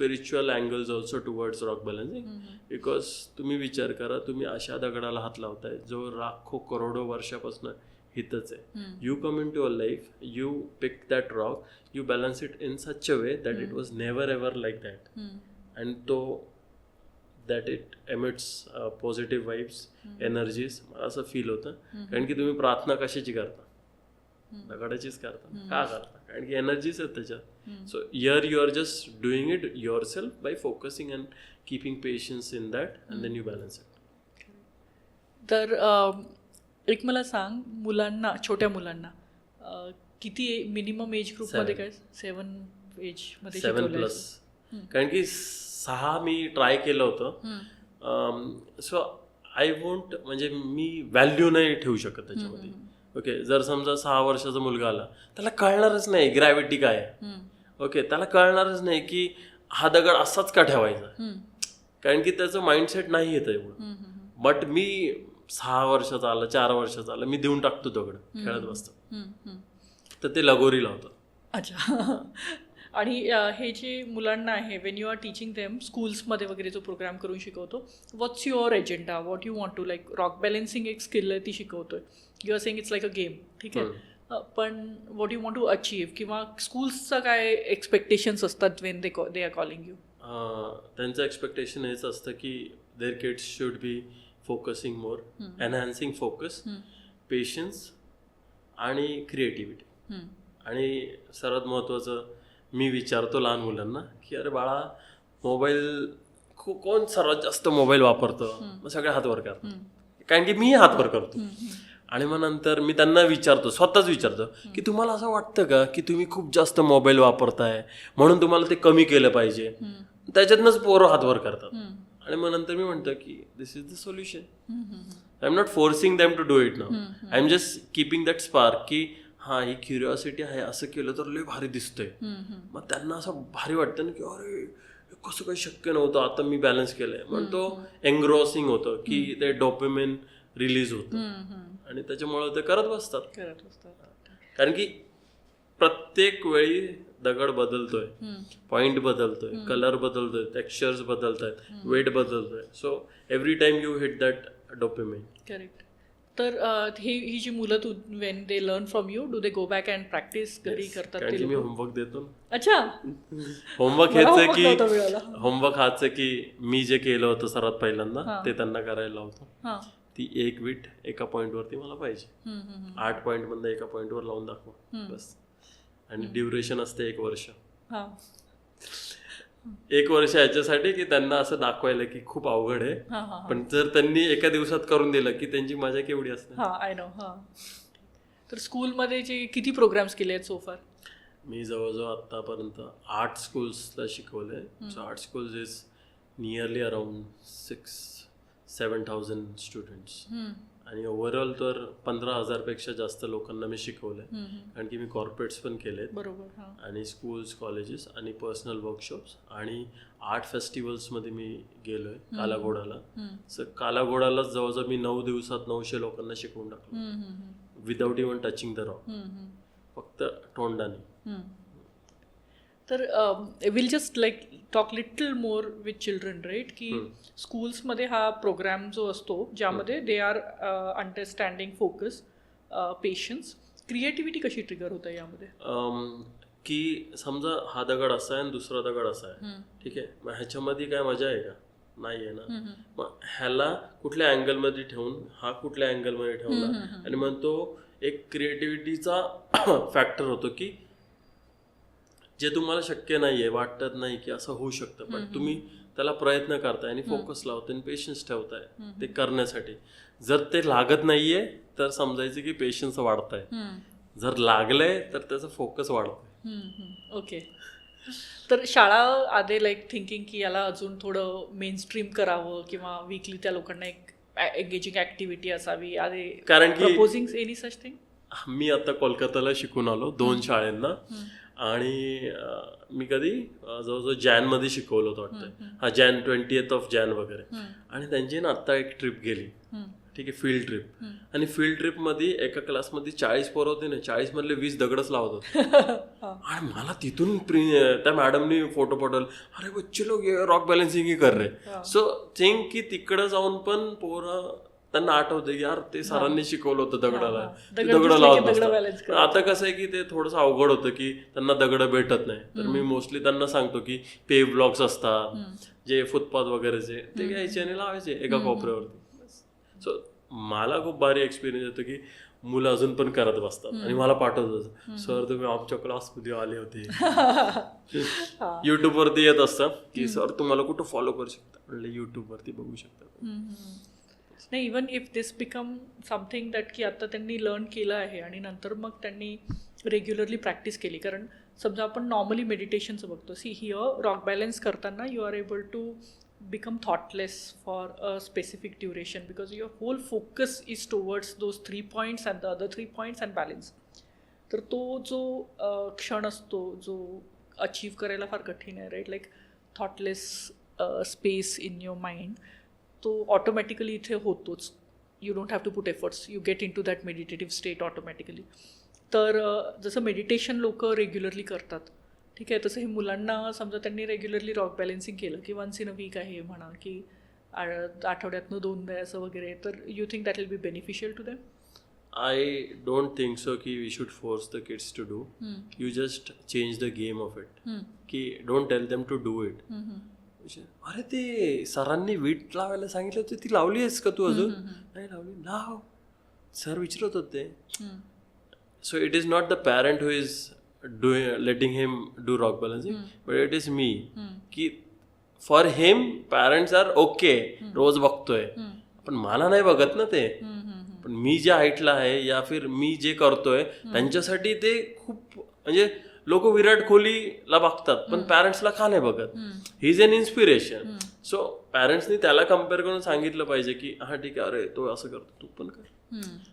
Spiritual angles also towards rock balancing because तुम्ही विचार करा तुम्ही अशा दगडाला हात लावताय जो लाखो करोडो वर्षापासून हितच आहे. You come into a life you pick that rock you balance it in such a way that it was never ever like that and तो that it emits positive vibes energies मला असं फील होतं. कारण की तुम्ही प्रार्थना कशाची करता? दगडाचीच करता का करता कारण की एनर्जीज आहेत त्याच्यात. So here you are just doing it yourself by focusing and keeping patience in that and then you balance it तर एक मला सांग मुलांना छोट्या मुलांना किती मिनिमम एज ग्रुपमध्ये काय? सेवन एजमध्ये सेवन? प्लस कारण की सहा मी ट्राय केलं होतं. सो आय वोंट म्हणजे मी व्हॅल्यू नाही ठेवू शकत त्याच्यामध्ये. ओके जर समजा सहा वर्षाचा मुलगा आला त्याला कळणारच नाही ग्रॅव्हिटी काय ओके त्याला कळणारच नाही की हा दगड असाच का ठेवायचा? कारण की त्याचं माइंडसेट नाही येतं एवढं. बट मी सहा वर्षाचा आला चार वर्षाचा आला मी देऊन टाकतो दगड खेळत बसतो. तर ते लगोरी लावतं अच्छा. आणि हे जे मुलांना आहे when you are teaching them स्कूल्समध्ये वगैरे जो प्रोग्राम करून शिकवतो what's your agenda what you want to like rock balancing एक स्किल आहे ती शिकवतोय. You are saying it's like a game ठीक आहे? पण what you want to achieve किंवा स्कूल्सचं काय एक्सपेक्टेशन्स असतात when they they are calling you त्यांचं एक्सपेक्टेशन हेच असतं की their kids should be focusing more enhancing focus patience आणि क्रिएटिव्हिटी आणि सर्वात महत्त्वाचं मी विचारतो लहान मुलांना की अरे बाळा मोबाईल को कोण सर्वात जास्त मोबाईल वापरतं? मग सगळे हात वर करतात कारण की मी हात वर करतो. आणि मग नंतर मी त्यांना विचारतो स्वतःच विचारतो की तुम्हाला असं वाटतं का की तुम्ही खूप जास्त मोबाईल वापरताय? म्हणून तुम्हाला ते कमी केलं पाहिजे. त्याच्यातनंच पोरं हात वर करतात आणि मग नंतर मी म्हणतो की this is the solution I am not forcing them to do it now I am just keeping that spark की हा ही क्युरिओसिटी आहे असं केलं तर लय भारी दिसतंय. मग त्यांना असं भारी वाटतं ना की अरे कसं काही शक्य नव्हतं आता मी बॅलन्स केलंय. पण तो एन्ग्रॉसिंग होतं की ते डॉक्युमेंट रिलीज होतं. आणि त्याच्यामुळे ते करत बसतात. कारण की प्रत्येक वेळी दगड बदलतोय पॉइंट बदलतोय कलर बदलतोय टेक्स्चर्स बदलत आहेत weight बदलतोय. So every time you hit that document correct तर ही ही जी मुलं तू when they learn from you do they go back and practise घरी करतात ते की मी? होमवर्क देतो अच्छा. होमवर्क हेच आहे. की होमवर्क हाच आहे की मी जे केलं होतं सर्वात पहिल्यांदा. ते त्यांना करायला लावतो. हां. ती एक वीट एका point वरती मला पाहिजे. आठ पॉईंट मधनं एका point वर लावून दाखवा. बस. आणि ड्युरेशन असते एक वर्ष. हां. एक वर्ष याच्यासाठी की त्यांना असं दाखवायला की खूप अवघड आहे. पण जर त्यांनी एका दिवसात करून दिलं की त्यांची मजा केवढी असते हां आय नो हां. तर स्कूलमध्ये जे किती प्रोग्राम्स केले आहेत सोफार मी जवळजवळ आतापर्यंत आठ स्कूल्सला शिकवलंय सो आठ schools is nearly around six seven thousand students आणि ओव्हरऑल तर पंधरा हजारपेक्षा जास्त लोकांना मी शिकवलंय. कारण की मी कॉर्पोरेट्स पण केलेत. बरोबर हां. आणि स्कूल्स कॉलेजेस आणि पर्सनल वर्कशॉप्स आणि आर्ट फेस्टिवल्समध्ये मी गेलोय कालाघोडाला. सर कालाघोडाला जवळजवळ मी नऊ दिवसात नऊशे लोकांना शिकवून टाकलं. Without even touching the rock फक्त तोंडाने. तर will just like talk little more with children right की स्कूल्समध्ये हा प्रोग्राम जो असतो ज्यामध्ये they are understanding focus patience creativity कशी ट्रिगर होतं यामध्ये? की समजा हा दगड असा आहे आणि दुसरा दगड असा आहे. ठीक आहे? मग ह्याच्यामध्ये काय मजा आहे का? नाही आहे ना? मग ह्याला कुठल्या अँगलमध्ये ठेवून हा कुठल्या अँगलमध्ये ठेवला? आणि मग तो एक क्रिएटिव्हिटीचा फॅक्टर होतो की जे तुम्हाला शक्य नाहीये वाटत नाही की असं होऊ शकतं पण तुम्ही त्याला प्रयत्न करताय आणि फोकस लावताय आणि पेशन्स ठेवताय ते करण्यासाठी. जर ते लागत नाहीये तर समजायचं की पेशन्स वाढताय. जर लागलंय तर त्याचा फोकस वाढतोय. ओके तर शाळा आधे लाईक थिंकिंग की याला अजून थोडं मेन स्ट्रीम करावं किंवा वीकली त्या लोकांना एक एंगेजिंग ऍक्टिव्हिटी असावी आधी कारण की एनी सच थिंग मी आता कोलकाताला शिकून आलो दोन शाळांना. आणि मी कधी जवळजवळ जॅनमध्ये शिकवलं होतं वाटतं. हा Jan twenty eighth of Jan वगैरे. आणि त्यांची ना आत्ता एक ट्रिप गेली. ठीक आहे फील्ड ट्रिप. आणि फील्ड ट्रिपमध्ये एका क्लासमध्ये चाळीस पोरं होते ना चाळीस मधले वीस दगडच लावत होते. आणि मला तिथून प्रि- त्या मॅडमनी फोटो पाठवले. अरे बच्चे लोक रॉक बॅलन्सिंग ही कर रे सो थिंक की तिकडं जाऊन पण पोरं त्यांना आठवते यार ते सरांनी शिकवलं होतं दगडाला. दगड लावत आता कसं आहे की ते थोडंसं अवघड होतं की त्यांना दगड भेटत नाही. तर मी मोस्टली त्यांना सांगतो की पे ब्लॉक्स असतात जे फुटपाथ वगैरेचे ते घ्यायचे आणि लावायचे एका कोपऱ्यावरती. सो मला खूप भारी एक्सपिरियन्स येतो की मुलं अजून पण करत बसतात आणि मला पाठवतात. सर तुम्ही आमच्या क्लासमध्ये आले होते. युट्यूब वरती येत असतं की सर तुम्हाला कुठं फॉलो करू शकता? म्हणलं युट्यूब वरती बघू शकता. नाही even if this become something that की आता त्यांनी लर्न केलं आहे आणि नंतर मग त्यांनी रेग्युलरली प्रॅक्टिस केली. कारण समजा आपण नॉर्मली मेडिटेशनचं बघतो. सी हिअर रॉक बॅलन्स करताना you are able to become thoughtless for a specific duration because your whole focus is towards those three points and the other three points and balance तर तो जो क्षण असतो जो achieve करायला फार कठीण आहे right like thoughtless space in your mind तो ऑटोमॅटिकली इथे होतोच. You don't have to put efforts you get into that meditative state automatically तर जसं मेडिटेशन लोक रेग्युलरली करतात ठीक आहे? तसं हे मुलांना समजा त्यांनी रेग्युलरली रॉक बॅलन्सिंग केलं की वन्स इन अ वीक आहे म्हणा की आठवड्यातनं दोनदा आहे असं वगैरे तर you think that will be beneficial to them I don't think so की we should force the kids to do you just change the game of it की don't tell them to do it अरे ते सरांनी वीट लावायला सांगितलं होतं ती लावली आहेस का तू अजून? नाही लावली. लाव. सर विचारत होते. So it is not the parent who is do letting him do rock balancing but it is me की for him parents are okay रोज बघतोय. पण मला नाही बघत ना ते. पण मी जे ऐकलं आहे या फिर मी जे करतोय त्यांच्यासाठी ते खूप म्हणजे लोक विराट कोहलीला बघतात पण पॅरेंट्सला का नाही बघत? He is an inspiration so पॅरेंट्सनी त्याला कंपेअर करून सांगितलं पाहिजे की हा ठीक आहे अरे तो असं करतो तू पण कर.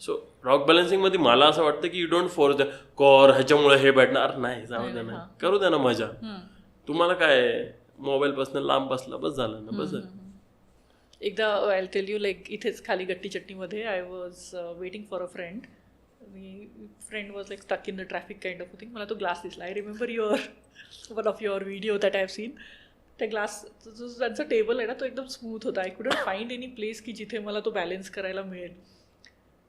सो रॉक बॅलन्सिंगमध्ये मला असं वाटतं की you don't force the core ह्याच्यामुळे हे भेटणार. नाही जाऊ दे ना. करू दे ना मजा. तुम्हाला काय मोबाईल पासून लांब बसला बस झालं ना बस झालं. एकदा आय टेल यू लाईक इथेच खाली गट्टी चट्टीमध्ये I was waiting for a friend me friend was like stuck in the traffic kind of thing मला तो ग्लास दिसला. I remember your one of your video that I have seen त्या glass जो त्यांचा table आहे ना तो एकदम स्मूथ होता. I couldn't find any place की जिथे मला तो बॅलन्स करायला मिळेल.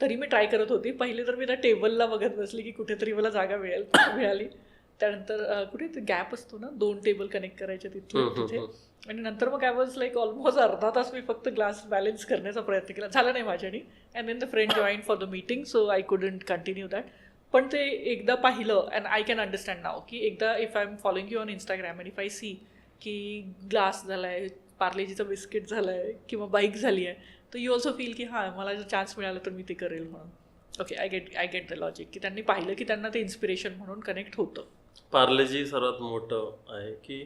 तरी मी ट्राय करत होती. पहिले तर मी त्या टेबलला बघत बसली की कुठेतरी मला जागा मिळेल मिळाली. त्यानंतर कुठे? गॅप असतो ना दोन टेबल कनेक्ट करायचे तिथे तिथे. आणि नंतर मग आय वॉज लाईक ऑलमोस्ट अर्धा तास मी फक्त ग्लास बॅलन्स करण्याचा प्रयत्न केला. झाला नाही माझ्याने. And then the friend join for the meeting so I couldn't continue that पण ते एकदा पाहिलं and I can understand now की एकदा if I am following you on Instagram and if I see की ग्लास झाला आहे पार्लेजीचं बिस्किट झालं आहे किंवा बाईक झाली आहे तर यू ऑल्सो फील की हां मला जर चान्स मिळाला तर मी ते करेल म्हणून. Okay I get I get the logic की त्यांनी पाहिलं की त्यांना ते इन्स्पिरेशन म्हणून कनेक्ट होतं. पार्लेजी सर्वात मोठं आहे की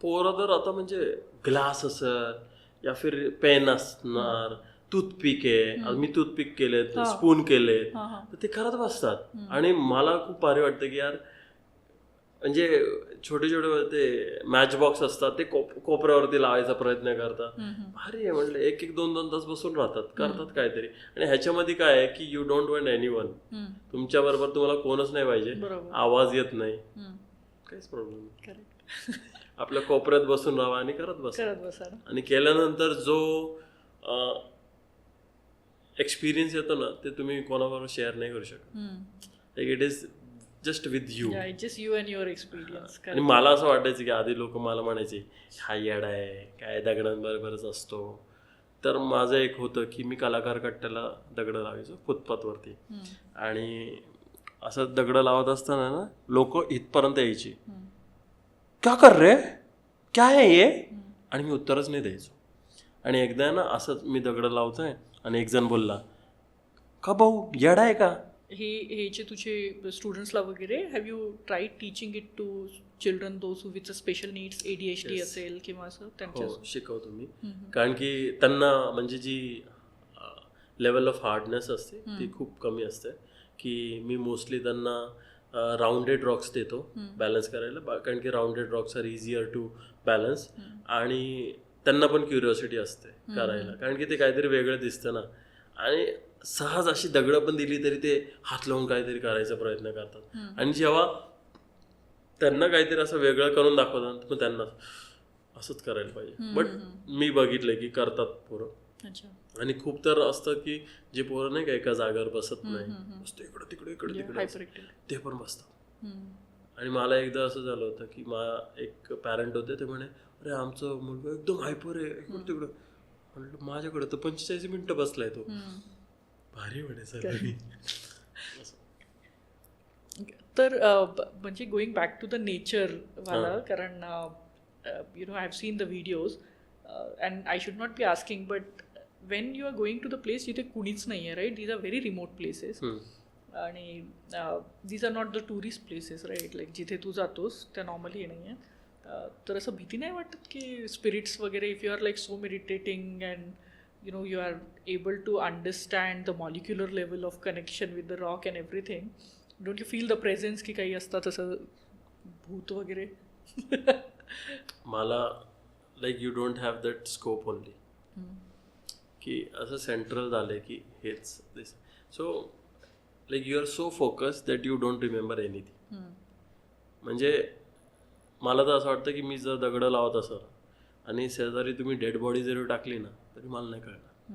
पोरं तर आता म्हणजे ग्लास असत या फिर पेन असणार टूथपिक आहे. मी टूथपिक केलेत स्पून केलेत. तर ते करत बसतात. आणि मला खूप भारी वाटतं की यार म्हणजे छोटे छोटे ते मॅच बॉक्स असतात ते कोप कोपऱ्यावरती लावायचा प्रयत्न करतात. भारी आहे म्हणलं एक एक दोन दोन तास बसून राहतात करतात काहीतरी. आणि ह्याच्यामध्ये काय आहे की you don't want anyone तुमच्या बरोबर तुम्हाला कोणच नाही पाहिजे. आवाज येत नाही. काहीच प्रॉब्लेम करेक्ट आपल्या कोपऱ्यात बसून राहा आणि करत बसा करत बसा ना आणि केल्यानंतर जो एक्सपिरियन्स येतो ना ते तुम्ही कोणाबरोबर शेअर नाही करू शकत. It is just with you या just you and your experience आणि मला असं वाटायचं की आधी लोक मला म्हणायचे हा येडा आहे काय दगडांबरोबरच असतो. तर माझं एक होतं की मी कलाकार कट्ट्याला दगडं लावायचो फुटपाथवरती. आणि असं दगडं लावत असताना ना लोक इथपर्यंत यायची. क्या कर रे काय आहे हे आणि मी उत्तरच नाही द्यायचो. आणि एकदा ना असंच मी दगडं लावतोय आणि एक जण बोलला का भाऊ येडा आहे का? हे हे जे तुझे स्टुडंट्सला वगैरे have you try teaching it to children those with special needs A D H D असेल किंवा असं त्यांच्या हो शिकवतो मी. कारण की त्यांना म्हणजे जी लेवल ऑफ हार्डनेस असते ती खूप कमी असते. की मी मोस्टली त्यांना राऊंडेड रॉक्स देतो बॅलन्स करायला. कारण की rounded rocks are easier to balance आणि त्यांना पण क्युरिओसिटी असते करायला. कारण की ते काहीतरी वेगळं दिसतं ना. आणि सहज अशी दगडं पण दिली तरी ते हात लावून काहीतरी करायचा प्रयत्न करतात. आणि जेव्हा त्यांना काहीतरी असं वेगळं करून दाखवतात मग त्यांना असंच करायला पाहिजे. बट मी बघितलंय की करतात पोरं. आणि खूप तर असतं की जे पोरं नाही का एका जागेवर बसत नाही. इकडं तिकडे इकडे तिकडे ते पण बसतात. आणि मला एकदा असं झालं होतं की मा एक पॅरेंट होते ते म्हणे अरे आमचं मुलगा एकदम हायपर आहे इकडं तिकडं. म्हटलं माझ्याकडे तर पंचेचाळीस मिनिटं बसलाय तो. भारी म्हणे सर तर म्हणजे going back to the nature वाला कारण you know I have seen the videos and I should not be asking but when you are going to the place जिथे कुणीच नाही आहे right these are very remote places आणि these are not the tourist places right like जिथे तू जातोस त्या normally नाही आहे तर असं भीती नाही वाटत की स्पिरिट्स वगैरे if you are like so meditating and you know you are able to understand the molecular level of connection with the rock and everything don't you feel the presence की काही असतात असं भूत वगैरे मला like you don't have that scope only की असं central झालंय की हेच this. So like you are so focus that you don't remember anything म्हणजे मला तर असं वाटतं की मी जर दगडं लावत असं आणि शेजारी तुम्ही डेड बॉडी जरी टाकली ना तरी मला नाही कळणार.